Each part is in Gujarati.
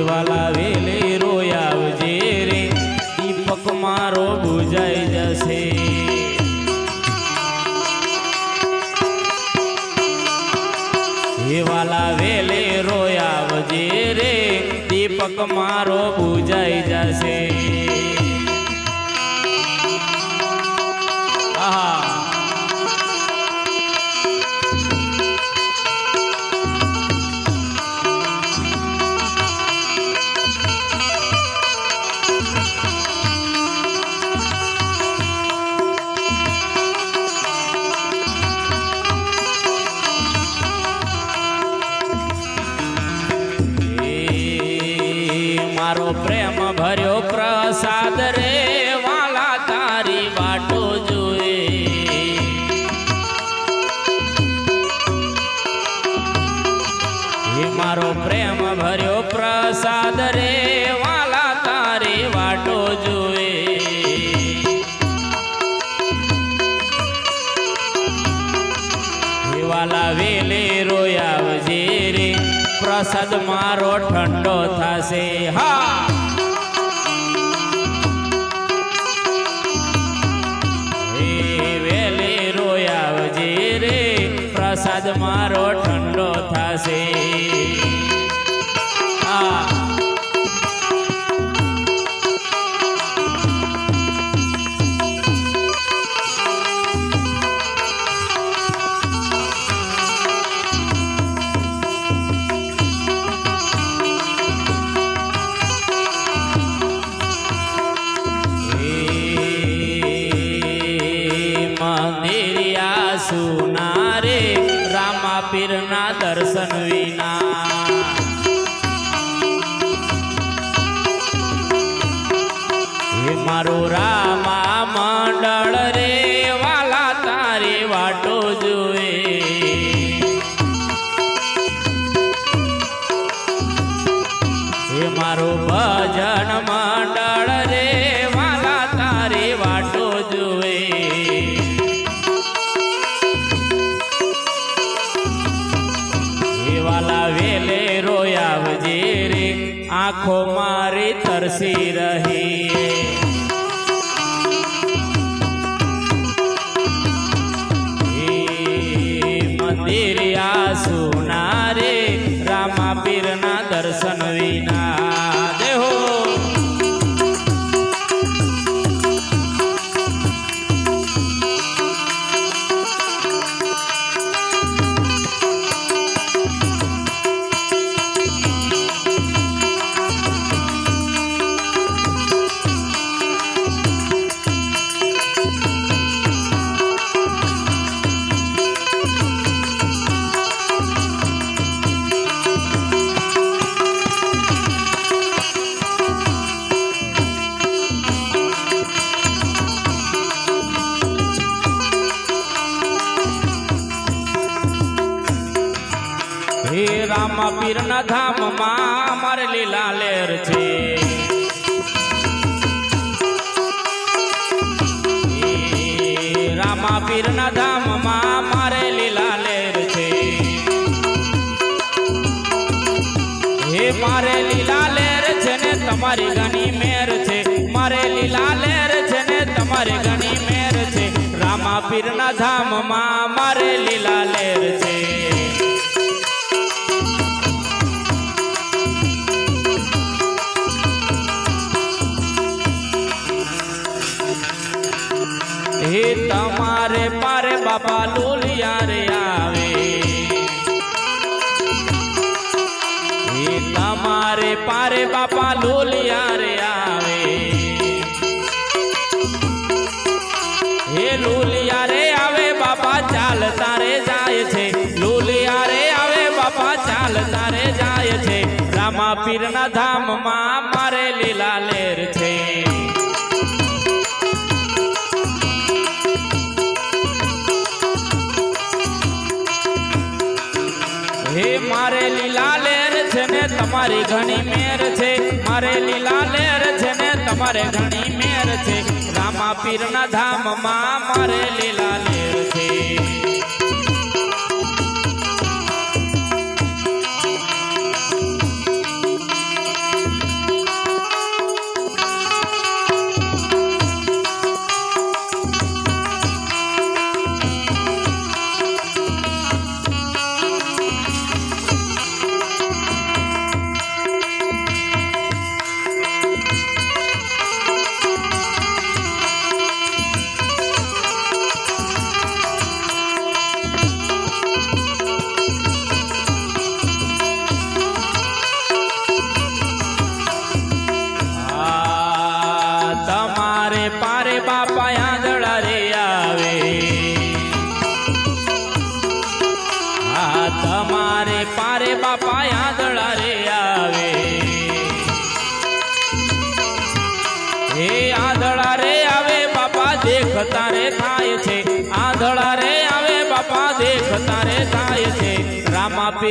વાલા વેલે રોયાવજે રે. દીપક મારો બુજાઈ જશે. વાલા વેલે રોયાવજે રે. દીપક મારો બુજાઈ જશે. મારો પ્રેમ ભર્યો પ્રસાદ રે વાલા તારી વાટો જોઈ એ મારો પ્રેમ ભર્યો પ્રસાદ રે વાલા તારી વાટો જોઈ વાલા વેલે રોયાવજે રે પ્રસાદ મારો ઠંડો થશે. હા. વેલી વેલે રોયાવજે રે. પ્રસાદ મારો ઠંડો થશે. સુના રે રામા પીરના દર્શન વિના. મારો રામા મંડળ રે વાલા તારી વાટો આંખો મારી તરસી રહી. મંદિર આ રામા પીરના ધામમાં અમારે લીલા લેર છે. રામા પીરના ધામમાં મારે લીલા લેર છે. હે મારે લીલા લેર છે ને તમારી ઘણી મેર છે. મારે લીલા લેર છે ને તમારી ઘણી મેર છે. રામા પીરના ધામમાં મારે લીલા લેર છે. તમારે પારે બાપા લોલિયા રે આવે. હે તમારે પારે બાપા લોલિયા રે આવે. હે લોલિયા રે આવે બાપા ચાલ તારે જાય છે. લોલિયા રે આવે બાપા ચાલ તારે જાય છે. રામા પીરના ધામમાં તમારી ઘણી મેર છે, મારે લીલા લેર છે ને તમારે ઘણી મેર છે. રામા પીરના ધામમાં મારે લીલા લેર છે.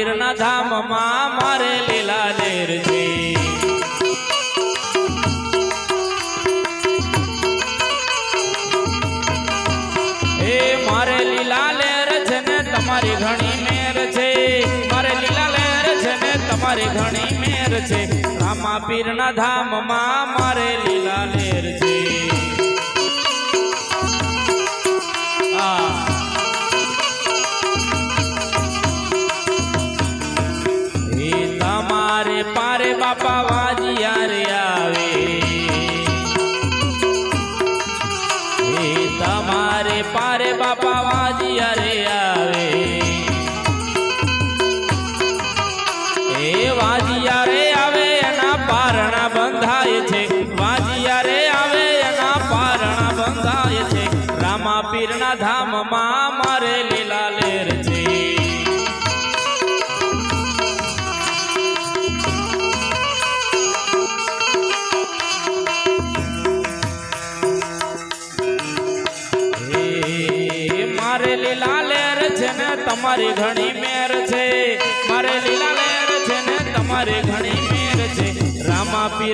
પીરના ધામમાં મારે લીલા છે એ મારે લીલા લેર છે ને તમારી ઘણી મેર છે. મારે લીલા લેર છે ને તમારી ઘણી મેર છે. રામા પીરના ધામમાં મારે લીલા લેર છે. તમારે પારે બાપા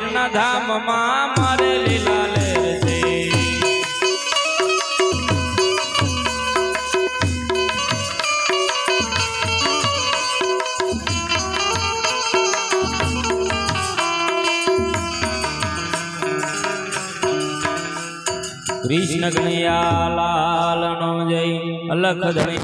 પીરના ધામમાં મારે લીલા છે કૃષ્ણ કનૈયા લાલ નો જય અલખ ધણી.